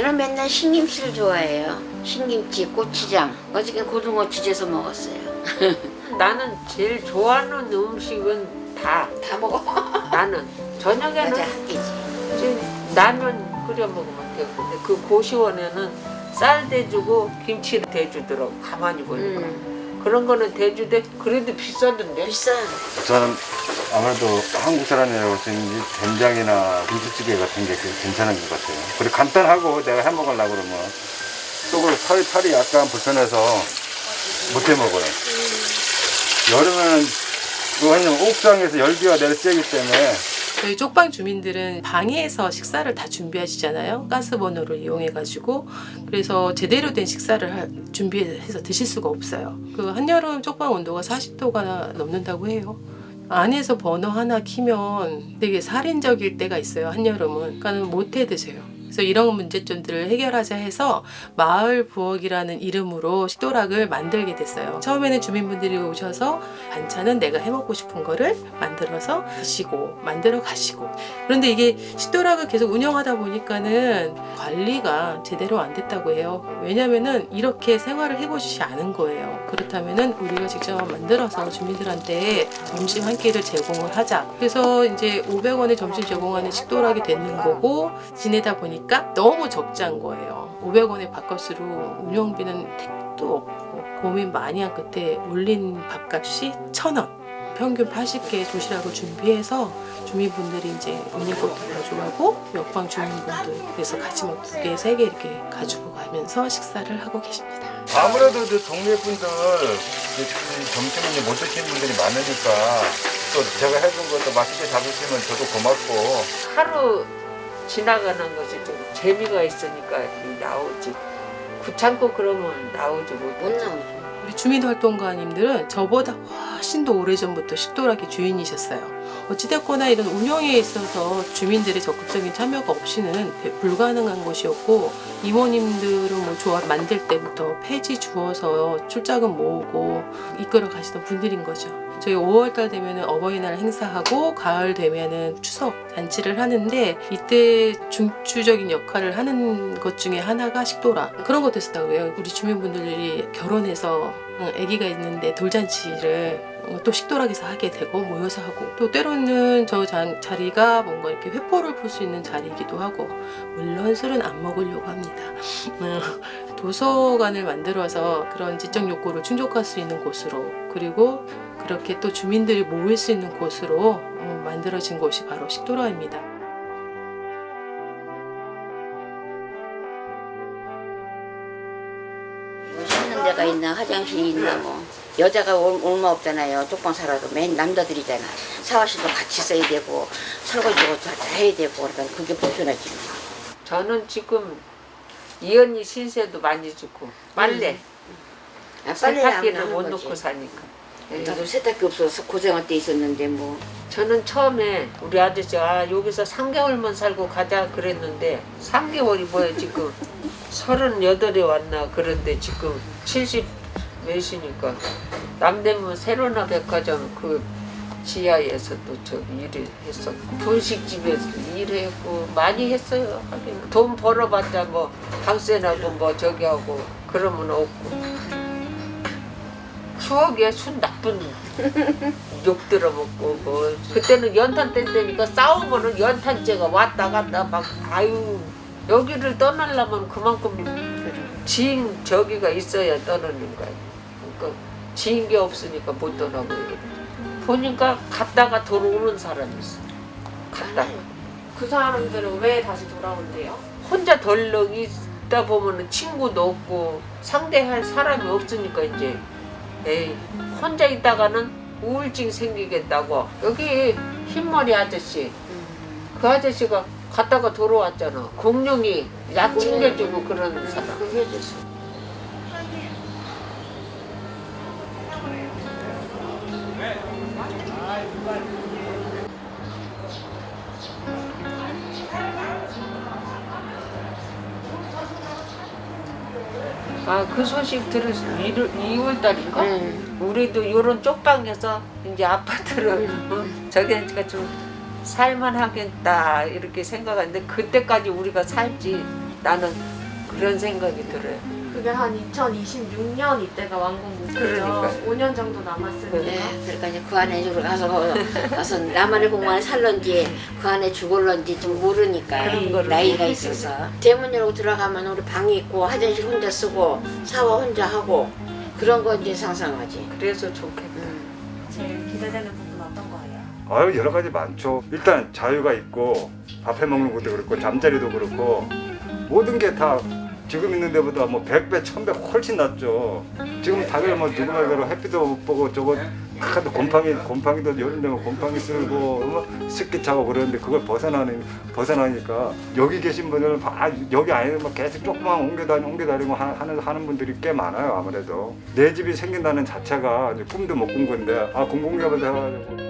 저는 맨날 신김치를 좋아해요. 신김치, 고추장. 어저께 고등어 쥐져서 먹었어요. 나는 제일 좋아하는 음식은 다 다 먹어. 나는 저녁에는 맞아, 학기지. 지금 라면 끓여 먹으면 되고 근데 그 고시원에는 쌀 대주고 김치 대주더라고 가만히 보니까 음, 그런 거는 대주대 그래도 비싸던데 비싸. 저는 아무래도 한국 사람이라고 했는지 된장이나 김치찌개 같은 게 괜찮은 것 같아요. 그리고 간단하고 내가 해 먹으려고 그러면 속을 살이, 살이 약간 불편해서 못 해 먹어요. 여름에는 왜냐면 옥상에서 열기가 내려 쬐기 때문에 저희 쪽방 주민들은 방에서 식사를 다 준비하시잖아요. 가스버너를 이용해가지고 그래서 제대로 된 식사를 하- 준비해서 드실 수가 없어요. 그 한여름 쪽방 온도가 40도가 넘는다고 해요. 안에서 버너 하나 키면 되게 살인적일 때가 있어요. 한여름은. 그러니까 못해 드세요. 그래서 이런 문제점들을 해결하자 해서 마을 부엌이라는 이름으로 식도락을 만들게 됐어요. 처음에는 주민분들이 오셔서 반찬은 내가 해먹고 싶은 거를 만들어서 드시고 만들어 가시고 그런데 이게 식도락을 계속 운영하다 보니까는 관리가 제대로 안 됐다고 해요. 왜냐면은 이렇게 생활을 해보시지 않은 거예요. 그렇다면은 우리가 직접 만들어서 주민들한테 점심 한 끼를 제공을 하자. 그래서 이제 500원에 점심 제공하는 식도락이 되는 거고 지내다 보니까 너무 적자인 거예요. 500원의 밥값으로 운영비는 택도 없고 고민 많이 한 끝에 올린 밥값이 1,000원. 평균 80개의 도시락을 준비해서 주민분들이 이제 은행꽃도 가져가고 옆방 주민분들께서 같이 막두 개, 세 개 이렇게 가지고 가면서 식사를 하고 계십니다. 아무래도 그 동네 분들 그 점심을 이제 못 드시는 분들이 많으니까 또 제가 해준 것도 맛있게 잡으시면 저도 고맙고 하루 지나가는 것이 좀 재미가 있으니까 나오지 귀찮고 그러면 나오지 못못 나오죠. 우리 주민활동가님들은 저보다 훨씬 더 오래전부터 식도락의 주인이셨어요. 어찌됐거나 이런 운영에 있어서 주민들의 적극적인 참여가 없이는 불가능한 것이었고 이모님들은 뭐 조합 만들 때부터 폐지 주어서 출자금 모으고 이끌어 가시던 분들인 거죠. 저희 5월달 되면은 어버이날 행사하고 가을 되면은 추석 잔치를 하는데 이때 중추적인 역할을 하는 것 중에 하나가 식도락 그런 것도 있었다고 해요. 우리 주민분들이 결혼해서 어, 아기가 있는데 돌잔치를 어, 또 식도락에서 하게 되고 모여서 하고 또 때로는 저 자, 자리가 뭔가 이렇게 회포를 풀 수 있는 자리이기도 하고 물론 술은 안 먹으려고 합니다. 어, 도서관을 만들어서 그런 지적 욕구를 충족할 수 있는 곳으로 그리고 그렇게 또 주민들이 모일 수 있는 곳으로 어, 만들어진 곳이 바로 식도락입니다. 뭐 씻는 데가 있나 화장실이 있나 뭐 여자가 올- 얼마 없잖아요. 쪽방 살아도 맨 남자들이잖아. 샤워실도 같이 써야 되고 설거지도 다 해야 되고 그러니까 그게 불편하지. 뭐. 저는 지금 이 언니 신세도 많이 주고 빨래 아, 빨래를 안 세탁기를 하는 못 거지. 놓고 사니까 예. 나도 세탁기 없어서 고생할 때 있었는데 뭐 저는 처음에 우리 아저씨가 아, 여기서 3개월만 살고 가자 그랬는데 3개월이 뭐야 지금 38에 왔나 그런데 지금 70 몇이니까 남대문 세로나 백화점 그 지하에서도 저기 일을 했었고 분식집에서 일했고 많이 했어요. 돈 벌어봤자 뭐 방세 나고 뭐 저기 하고 그러면 없고. 추억에 술 나쁜 욕 들어먹고 뭐. 그때는 연탄 때 때니까 싸우면은 연탄재가 왔다 갔다 막 아유 여기를 떠나려면 그만큼 지인 저기가 있어야 떠나는 거야. 그러니까 지인 게 없으니까 못 떠나고. 보니까 갔다가 돌아오는 사람이 있어. 갔다. 그 사람들은 왜 다시 돌아온대요? 혼자 덜렁 있다 보면은 친구도 없고 상대할 사람이 없으니까 이제. 에이 혼자 있다가는 우울증 생기겠다고. 여기 흰머리 아저씨. 그 아저씨가 갔다가 돌아왔잖아 공룡이 약 챙겨주고 그런 사람 그게 됐어. 아 그 소식 들었어 2월 달인가? 응. 우리도 요런 쪽방에서 이제 아파트를 어, 저기니까 좀 살만 하겠다 이렇게 생각하는데 그때까지 우리가 살지 나는 그런 생각이 들어요. 그게 한 2026년 이때가 완공 목표죠. 그러니까. 5년 정도 남았으니까. 네, 그러니까 이제 그 안에 저로 가서 가서 나만의 공간에 살런지 그 안에 죽을런지 좀 모르니까 그런 거를 나이가. 있어서 대문 열고 들어가면 우리 방이 있고 화장실 혼자 쓰고 샤워 혼자 하고 그런 거 이제 상상하지. 그래서 좋겠다. 아유 여러 가지 많죠. 일단 자유가 있고 밥해 먹는 것도 그렇고 잠자리도 그렇고 모든 게 다 지금 있는 데보다 뭐 100배, 1000배 훨씬 낫죠. 지금 다들 뭐 누구 말대로 햇빛도 못 보고 저거 하도 곰팡이 곰팡이도 여름 되면 곰팡이 쓸고 뭐 습기 차고 그러는데 그걸 벗어나는 벗어나니까 여기 계신 분들은 아, 여기 아니면 뭐 계속 조금만 옮겨 다니 옮겨 다니고 하- 하는 하는 분들이 꽤 많아요 아무래도 내 집이 생긴다는 자체가 이제 꿈도 못 꾼 건데 아 공공기업에서 해가지고.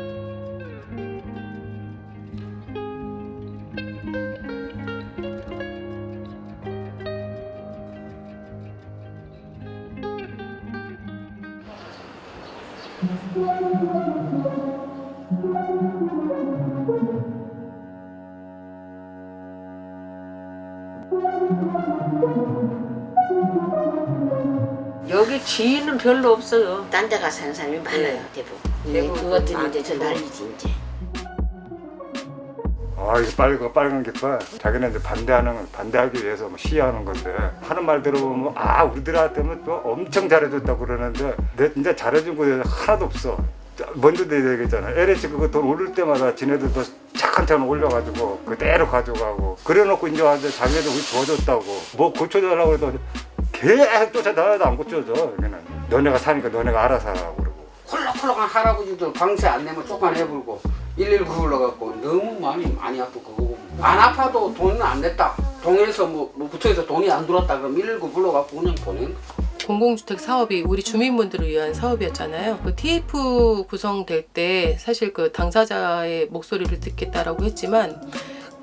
여기 지인은 별로 없어요. 딴 데 가서 사는 사람이 많아요 대부분. 예, 대부분 그것들이 이제 저 많고. 난리지 이제. 아, 이거 빨간 빨간 깃발. 자기는 이제 반대하는 반대하기 위해서 뭐 시위하는 건데 하는 말 들어보면 아 우리들한테는 또 엄청 잘해줬다고 그러는데 내 진짜 잘해준 거 하나도 없어. 먼저 되겠잖아. LH 그거 돈 오를 때마다 지네들도 차근차근 올려가지고 그대로 가져가고 그래놓고 이제 와서 자기네들 우리 도와줬다고 뭐 고쳐달라고 해도 계속 쫓아다녀도 안 고쳐져 여기는 너네가 사니까 너네가 알아서 하라고 그러고 콜록콜록한 할아버지들 방세 안 내면 쪽만 해불고 119 불러갖고 너무 많이 많이 아프고. 안 아파도 돈은 안 냈다 동에서 뭐, 뭐 부처에서 돈이 안 들어왔다 그럼 119 불러갖고 그냥 보낸 공공주택 사업이 우리 주민분들을 위한 사업이었잖아요. 그 TF 구성될 때 사실 그 당사자의 목소리를 듣겠다라고 했지만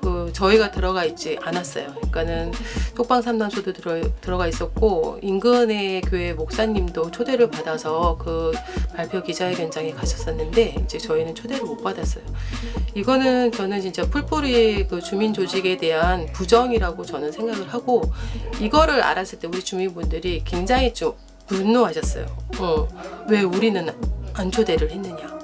그 저희가 들어가 있지 않았어요. 그러니까는 똑방 삼단소도 들어 들어가 있었고 인근의 교회 목사님도 초대를 받아서 그 발표 기자회견장에 가셨었는데 이제 저희는 초대를 못 받았어요. 이거는 저는 진짜 풀뿌리 그 주민 조직에 대한 부정이라고 저는 생각을 하고 이거를 알았을 때 우리 주민분들이 굉장히 좀 분노하셨어요. 어, 왜 우리는 안 초대를 했느냐.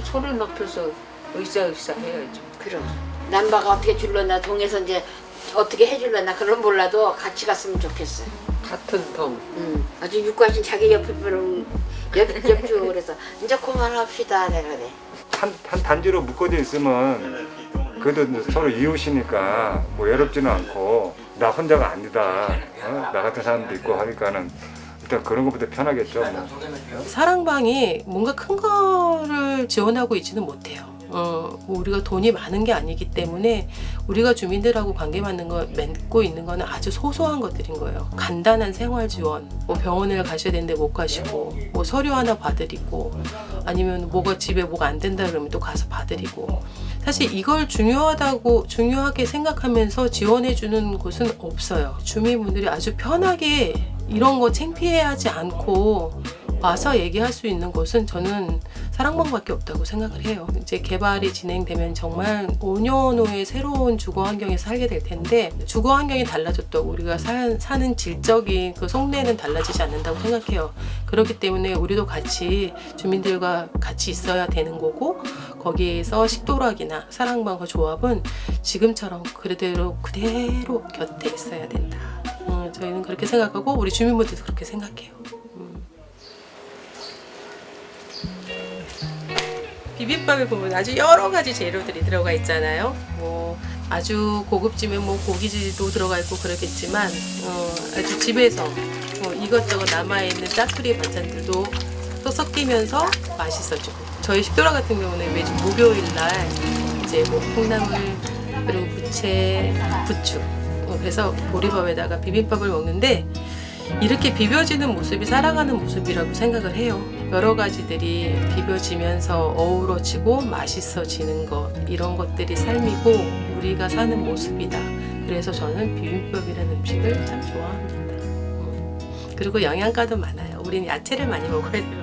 어, 우리도 소리 높여서 의사의사 해야죠. 그럼 남바가 어떻게 줄려나 동에서 이제 어떻게 해줄려나 그런 몰라도 같이 갔으면 좋겠어요. 같은 동. 음, 아주 육가신 자기 옆에 분을 옆 옆주 그래서 이제 그만합시다 내가 그래. 한, 한 단지로 묶어져 있으면 그래도 서로 이웃이니까 뭐 외롭지는 않고 나 혼자가 아니다 어? 나 같은 사람도 있고 하니까는 일단 그런 것부터 편하겠죠 뭐. 사랑방이 뭔가 큰 거를 지원하고 있지는 못해요. 어, 뭐 우리가 돈이 많은 게 아니기 때문에 우리가 주민들하고 관계 맺는 거 맺고 있는 거는 아주 소소한 것들인 거예요. 간단한 생활 지원, 뭐 병원을 가셔야 되는데 못 가시고, 뭐 서류 하나 봐드리고, 아니면 뭐가 집에 뭐가 안 된다 그러면 또 가서 봐드리고. 사실 이걸 중요하다고 중요하게 생각하면서 지원해 주는 곳은 없어요. 주민분들이 아주 편하게 이런 거 창피해하지 않고 와서 얘기할 수 있는 곳은 저는 사랑방밖에 없다고 생각을 해요. 이제 개발이 진행되면 정말 5년 후에 새로운 주거 환경에 살게 될 텐데 주거 환경이 달라졌다고 우리가 사, 사는 질적인 그 속내는 달라지지 않는다고 생각해요. 그렇기 때문에 우리도 같이 주민들과 같이 있어야 되는 거고 거기에서 식도락이나 사랑방과 조합은 지금처럼 그대로 그대로 곁에 있어야 된다. 음, 저희는 그렇게 생각하고 우리 주민분들도 그렇게 생각해요. 음. 비빔밥에 보면 아주 여러 가지 재료들이 들어가 있잖아요. 뭐 아주 고급지면 뭐 고기지도 들어가 있고 그러겠지만 어, 아주 집에서 뭐 이것저것 남아 있는 짜투리 반찬들도 또 섞이면서 맛있어지고 저희 식도락 같은 경우는 매주 목요일 날 이제 뭐 콩나물 그리고 부채, 부추 어, 그래서 보리밥에다가 비빔밥을 먹는데 이렇게 비벼지는 모습이 살아가는 모습이라고 생각을 해요. 여러 가지들이 비벼지면서 어우러지고 맛있어지는 것 이런 것들이 삶이고 우리가 사는 모습이다. 그래서 저는 비빔밥이라는 음식을 참 좋아합니다. 음. 그리고 영양가도 많아요. 우리는 야채를 많이 먹어야 돼요.